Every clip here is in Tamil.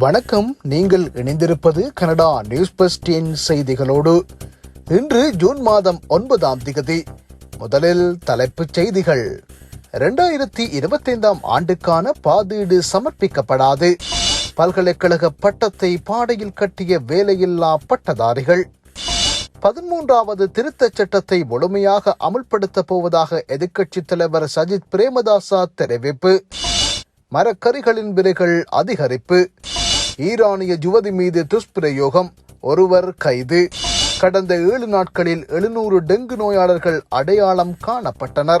வணக்கம். நீங்கள் இணைந்திருப்பது கனடா நியூஸ் பஸ்டின் செய்திகளோடு. இன்று ஜூன் மாதம் ஒன்பதாம் திகதி முதலில் தலைப்புச் செய்திகள். இரண்டாயிரத்தி இருபத்தைந்தாம் ஆண்டுக்கான பாதீடு சமர்ப்பிக்கப்படாது. பல்கலைக்கழக பட்டத்தை பாடையில் கட்டிய வேலையில்லா பட்டதாரிகள். பதிமூன்றாவது திருத்தச் சட்டத்தை முழுமையாக அமுல்படுத்தப் போவதாக எதிர்க்கட்சித் தலைவர் சஜித் பிரேமதாசா தெரிவிப்பு. மரக்கறிகளின் விலைகள் அதிகரிப்பு. ஈரானிய யுவதி மீது துஷ்பிரயோகம் ஒருவர் கைது. கடந்த ஏழு நாட்களில் எழுநூறு டெங்கு நோயாளர்கள் அடையாளம் காணப்பட்டனர்.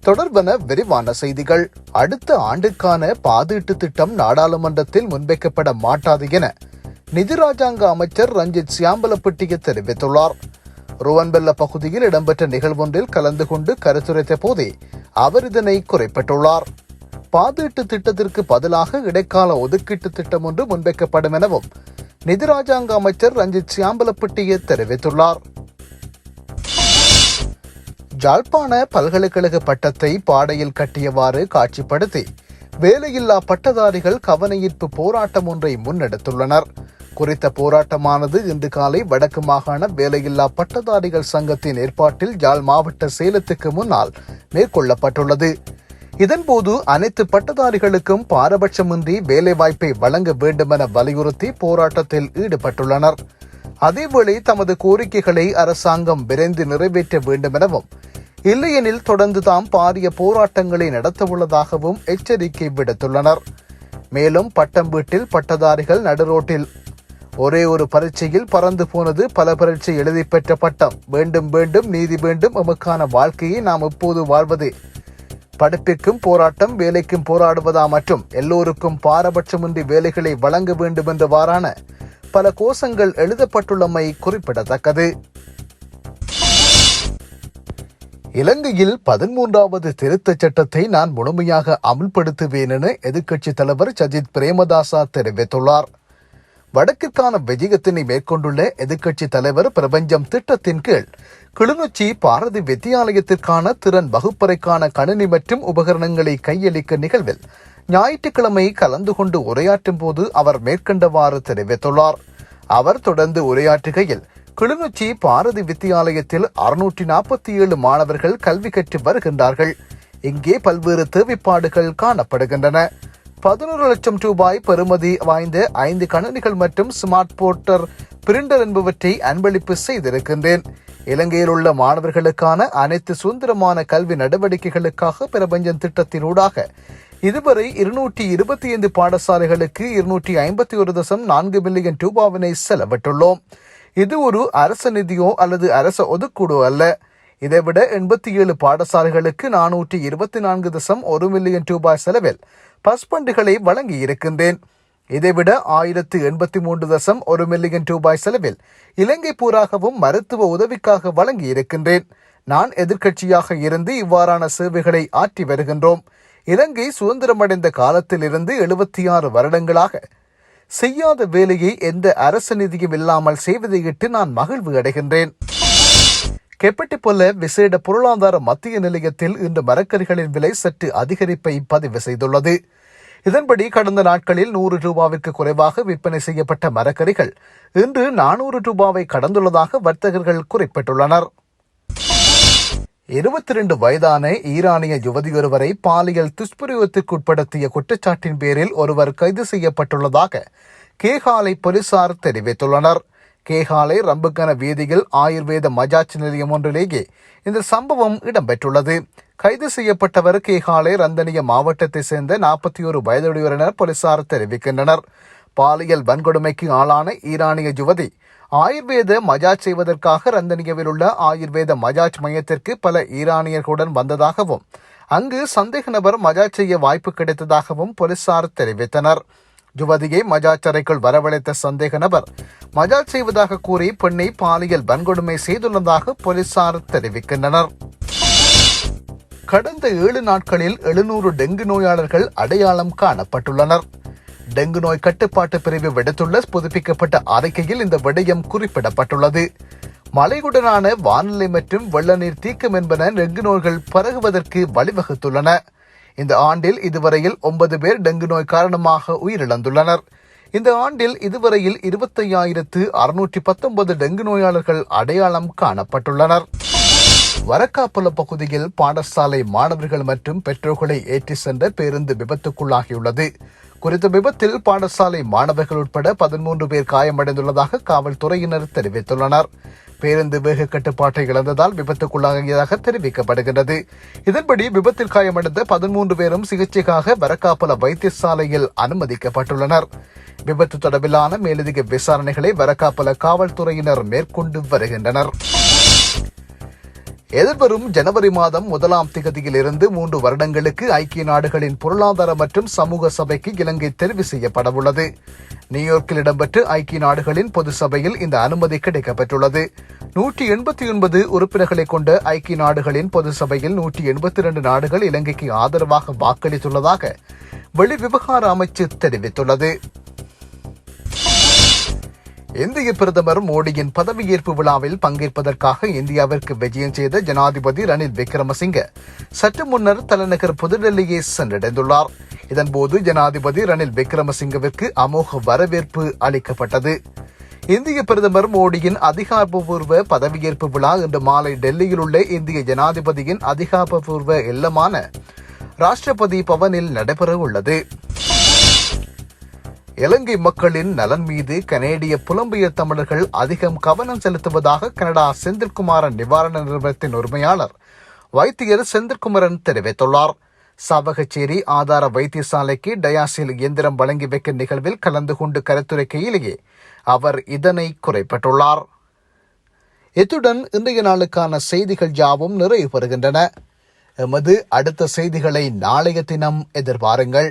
தொடர்பன விரிவான செய்திகள். அடுத்த ஆண்டுக்கான பாதீட்டு திட்டம் நாடாளுமன்றத்தில் முன்வைக்கப்பட மாட்டாது என நிதி ராஜாங்க அமைச்சர் ரஞ்சித் சியாம்பலப்பட்டிய தெரிவித்துள்ளார். ருவன்பெல்ல பகுதியில் இடம்பெற்ற நிகழ்வொன்றில் கலந்து கொண்டு கருத்துரைத்த போதே அவர் இதனை குறிப்பிட்டுள்ளார். பாதீட்டு திட்டத்திற்கு பதிலாக இடைக்கால ஒதுக்கீட்டு திட்டம் ஒன்று முன்வைக்கப்படும் எனவும் நிதி ராஜாங்க அமைச்சர் ரஞ்சித் சியாம்பலப்பட்டிய தெரிவித்துள்ளார். ஜாழ்ப்பாண பல்கலைக்கழக பட்டத்தை பாடையில் கட்டியவாறு காட்சிப்படுத்தி வேலையில்லா பட்டதாரிகள் கவனஈர்ப்பு போராட்டம் ஒன்றை முன்னெடுத்துள்ளனர். குறித்த போராட்டமானது இன்று காலை வடக்கு மாகாண வேலையில்லா பட்டதாரிகள் சங்கத்தின் ஏற்பாட்டில் ஜாழ் மாவட்ட சேலத்துக்கு முன்னால் மேற்கொள்ளப்பட்டுள்ளது. இதன்போது அனைத்து பட்டதாரிகளுக்கும் பாரபட்சமின்றி வேலைவாய்ப்பை வழங்க வேண்டுமென வலியுறுத்தி போராட்டத்தில் ஈடுபட்டுள்ளனர். அதேவேளை தமது கோரிக்கைகளை அரசாங்கம் விரைந்து நிறைவேற்ற வேண்டும் எனவும் இல்லையெனில் தொடர்ந்து தாம் பாரிய போராட்டங்களை நடத்தவுள்ளதாகவும் எச்சரிக்கை விடுத்துள்ளனர். மேலும் பட்டம் வீட்டில் பட்டதாரிகள் நடுரோட்டில். ஒரே ஒரு பரீட்சையில் பறந்து போனது பல பரீட்சை எழுதி பெற்ற பட்டம். வேண்டும் வேண்டும் நீதி வேண்டும் எமக்கான வாழ்க்கையை நாம் எப்போது வாழ்வது? படிப்பிற்கும் போராட்டம் வேலைக்கும் போராடுவதா மற்றும் எல்லோருக்கும் பாரபட்சமின்றி வேலைகளை வழங்க வேண்டும் என்றவாறான பல கோஷங்கள் எழுதப்பட்டுள்ளமை குறிப்பிடத்தக்கது. இலங்கையில் பதிமூன்றாவது திருத்தச் சட்டத்தை நான் முழுமையாக அமுல்படுத்துவேன் என எதிர்க்கட்சித் தலைவர் சஜித் பிரேமதாசா தெரிவித்துள்ளார். வடக்கிற்கான விஜயத்தினை மேற்கொண்டுள்ள எதிர்க்கட்சித் தலைவர் பிரபஞ்சம் திட்டத்தின் கீழ் கிளிநொச்சி பாரதி வித்தியாலயத்திற்கான திறன் வகுப்பறைக்கான கணினி மற்றும் உபகரணங்களை கையளிக்க நிகழ்வில் ஞாயிற்றுக்கிழமை கலந்து கொண்டு உரையாற்றும் போது அவர் மேற்கண்டவாறு தெரிவித்துள்ளார். அவர் தொடர்ந்து உரையாற்றுகையில் கிளிநொச்சி பாரதி வித்தியாலயத்தில் அறுநூற்றி நாற்பத்தி ஏழு மாணவர்கள் கல்வி கற்று வருகின்றார்கள். இங்கே பல்வேறு தேவைப்பாடுகள் காணப்படுகின்றன. பதினோரு லட்சம் ரூபாய் பெறுமதி வாய்ந்த ஐந்து கணினிகள் மற்றும் ஸ்மார்ட் போர்ட்டர் பிரிண்டர் என்பவற்றை அன்பளிப்பு செய்திருக்கின்றேன். இலங்கையில் உள்ள மாணவர்களுக்கான அனைத்து சுதந்திரமான கல்வி நடவடிக்கைகளுக்காக பிரபஞ்சன் திட்டத்தினூடாக இதுவரை இருநூற்றி இருபத்தி ஐந்து பாடசாலைகளுக்கு இருநூற்றி ஐம்பத்தி ஒரு தசம் நான்கு மில்லியன் ரூபாவினை செலவிட்டுள்ளோம். இது ஒரு அரச நிதியோ அல்லது அரச ஒதுக்கூடோ அல்ல. இதைவிட எண்பத்தி ஏழு பாடசாலைகளுக்கு நானூற்றி இருபத்தி நான்கு தசம் ஒரு மில்லியன் ரூபாய் செலவில் பஸ்பண்டுகளை வழங்கி இருக்கின்றேன் இதைவிட ஆயிரத்து எண்பத்தி மூன்று தசம் ஒரு மில்லியன் ரூபாய் செலவில் இலங்கை பூராகவும் மருத்துவ உதவிக்காக வழங்கி இருக்கின்றேன் நான் எதிர்க்கட்சியாக இருந்து இவ்வாறான சேவைகளை ஆற்றி வருகின்றோம். இலங்கை சுதந்திரமடைந்த காலத்திலிருந்து எழுபத்தி ஆறு வருடங்களாக செய்யாத வேலையை எந்த அரசு நிதியும் இல்லாமல் செய்வதையிட்டு நான் மகிழ்வு அடைகின்றேன். கெப்பட்டிப்பொல்ல விசேட பொருளாதார மத்திய நிலையத்தில் இன்று மரக்கறிகளின் விலை சற்று அதிகரிப்பை பதிவு செய்துள்ளது. இதன்படி கடந்த நாட்களில் நூறு ரூபாவிற்கு குறைவாக விற்பனை செய்யப்பட்ட மரக்கறிகள் இன்று நானூறு ரூபாவை கடந்துள்ளதாக வர்த்தகர்கள் குறிப்பிட்டுள்ளனர். இருபத்தி ரெண்டு வயதான ஈரானிய யுவதி ஒருவரை பாலியல் துஷ்பிரயோகத்திற்குட்படுத்திய குற்றச்சாட்டின் பேரில் ஒருவர் கைது செய்யப்பட்டுள்ளதாக கேகாலை போலீசார் தெரிவித்துள்ளனர். கேகாலை ரம்புக்கன வீதியில் ஆயுர்வேத மஜாஜ் நிலையம் ஒன்றிலேயே இந்த சம்பவம் இடம்பெற்றுள்ளது. கைது செய்யப்பட்டவர் கேகாலை ரந்தனிய மாவட்டத்தை சேர்ந்த நாற்பத்தி ஒரு வயதுடையவர் என போலீசார் தெரிவிக்கின்றனர். பாலியல் வன்கொடுமைக்கு ஆளான ஈரானிய யுவதி ஆயுர்வேத மஜாஜ் செய்வதற்காக ரந்தனியவில் உள்ள ஆயுர்வேத மஜாஜ் மையத்திற்கு பல ஈரானியர்களுடன் வந்ததாகவும் அங்கு சந்தேக நபர் மஜாஜ் செய்ய வாய்ப்பு கிடைத்ததாகவும் போலீசார் தெரிவித்தனர். யுவதியை மஜாஜ் அறைக்குள் வரவழைத்த சந்தேக நபர் மஜாஜ் செய்வதாக கூறி பெண்ணை பாலியல் வன்கொடுமை செய்துள்ளதாக போலீசார் தெரிவிக்கின்றனர். கடந்த ஏழு நாட்களில் எழுநூறு டெங்கு நோயாளர்கள் அடையாளம் காணப்பட்டுள்ளனர். டெங்கு நோய் கட்டுப்பாட்டு பிரிவு விடுத்துள்ள புதுப்பிக்கப்பட்ட அறிக்கையில் இந்த விடயம் குறிப்பிடப்பட்டுள்ளது. மழையுடனான வானிலை மற்றும் வெள்ள நீர் தீக்கம் என்பன டெங்கு நோய்கள் பரகுவதற்கு வழிவகுத்துள்ளன. இந்த ஆண்டில் இதுவரையில் ஒன்பது பேர் டெங்கு நோய் காரணமாக உயிரிழந்துள்ளனர். இந்த ஆண்டில் இதுவரையில் இருபத்தையாயிரத்து அறுநூற்றி பத்தொன்பது டெங்கு நோயாளர்கள் அடையாளம் காணப்பட்டுள்ளனர். வரக்காப்புல பகுதியில் பாடசாலை மாணவர்கள் மற்றும் பெற்றோர்களை ஏற்றி சென்ற பேருந்து விபத்துக்குள்ளாகியுள்ளது. குறித்த விபத்தில் பாடசாலை மாணவர்கள் உட்பட பதிமூன்று பேர் காயமடைந்துள்ளதாக காவல்துறையினர் தெரிவித்துள்ளனர். பேருந்து வேக கட்டுப்பாட்டை இழந்ததால் விபத்துக்குள்ளாகியதாக தெரிவிக்கப்படுகிறது இதன்படி விபத்தில் காயமடைந்த பதிமூன்று பேரும் சிகிச்சைக்காக வரக்காப்பல வைத்தியசாலையில் அனுமதிக்கப்பட்டுள்ளனர். விபத்து தொடர்பிலான மேலதிக விசாரணைகளை வரக்காப்பல காவல்துறையினர் மேற்கொண்டு வருகின்றனர். எதிர்வரும் ஜனவரி மாதம் முதலாம் திகதியில் இருந்து மூன்று வருடங்களுக்கு ஐக்கிய நாடுகளின் பொருளாதார மற்றும் சமூக சபைக்கு இலங்கை தெரிவு செய்யப்படவுள்ளது. நியூயார்க்கில் இடம்பெற்ற ஐக்கிய நாடுகளின் பொது சபையில் இந்த அனுமதி கிடைக்கப்பெற்றுள்ளது. நூற்றி எண்பத்தி ஒன்பது உறுப்பினர்களை கொண்ட ஐக்கிய நாடுகளின் பொது சபையில் நூற்றி எண்பத்தி இரண்டு நாடுகள் இலங்கைக்கு ஆதரவாக வாக்களித்துள்ளதாக வெளிவிவகார அமைச்சு தெரிவித்துள்ளது. இந்திய பிரதமர் மோடியின் பதவியேற்பு விழாவில் பங்கேற்பதற்காக இந்தியாவிற்கு விஜயம் செய்த ஜனாதிபதி ரணில் விக்ரமசிங்கே சற்று முன்னர் தலைநகர் புதுடெல்லியை சென்றடைந்துள்ளார். இதன்போது ஜனாதிபதி ரணில் விக்ரமசிங்கவிற்கு அமோக வரவேற்பு அளிக்கப்பட்டது. இந்திய பிரதமர் மோடியின் அதிகாரப்பூர்வ பதவியேற்பு விழா இன்று மாலை டெல்லியில் உள்ள இந்திய ஜனாதிபதியின் அதிகாரப்பூர்வ இல்லமான ராஷ்டிரபதி பவனில் நடைபெற உள்ளது இலங்கை மக்களின் நலன் மீது கனேடிய புலம்பெயர் தமிழர்கள் அதிகம் கவனம் செலுத்துவதாக கனடா செந்தில்குமாரன் நிவாரண நிறுவனத்தின் உரிமையாளர் வைத்தியர் செந்தில்குமரன் தெரிவித்துள்ளார். சாவகச்சேரி ஆதார வைத்தியசாலைக்கு டயாசில் இயந்திரம் வழங்கி வைக்கும் நிகழ்வில் கலந்து கொண்டு கருத்துரைக்கையிலேயே அவர் இதனை குறைப்பட்டுள்ளார். இத்துடன் இன்றைய நாளுக்கான செய்திகள் யாவும் நிறைவு பெறுகின்றன எமது அடுத்த செய்திகளை நாளைய தினம் எதிர்பாருங்கள்.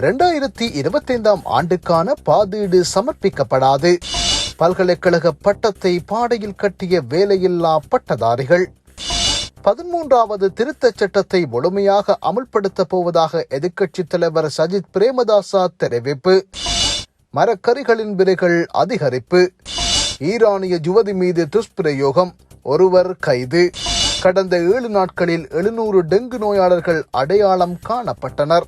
இரண்டாயிரத்தி இருபத்தைந்தாம் ஆண்டுக்கான பாதீடு சமர்ப்பிக்கப்படாது. பல்கலைக்கழக பட்டத்தை பாடையில் கட்டிய வேலையில்லா பட்டதாரிகள். பதிமூன்றாவது திருத்தச் சட்டத்தை முழுமையாக அமுல்படுத்தப் போவதாக எதிர்க்கட்சித் தலைவர் சஜித் பிரேமதாசா தெரிவிப்பு. மரக்கறிகளின் விலைகள் அதிகரிப்பு. ஈரானிய யுவதி மீது துஷ்பிரயோகம் ஒருவர் கைது. கடந்த ஏழு நாட்களில் எழுநூறு டெங்கு நோயாளர்கள் அடையாளம் காணப்பட்டனர்.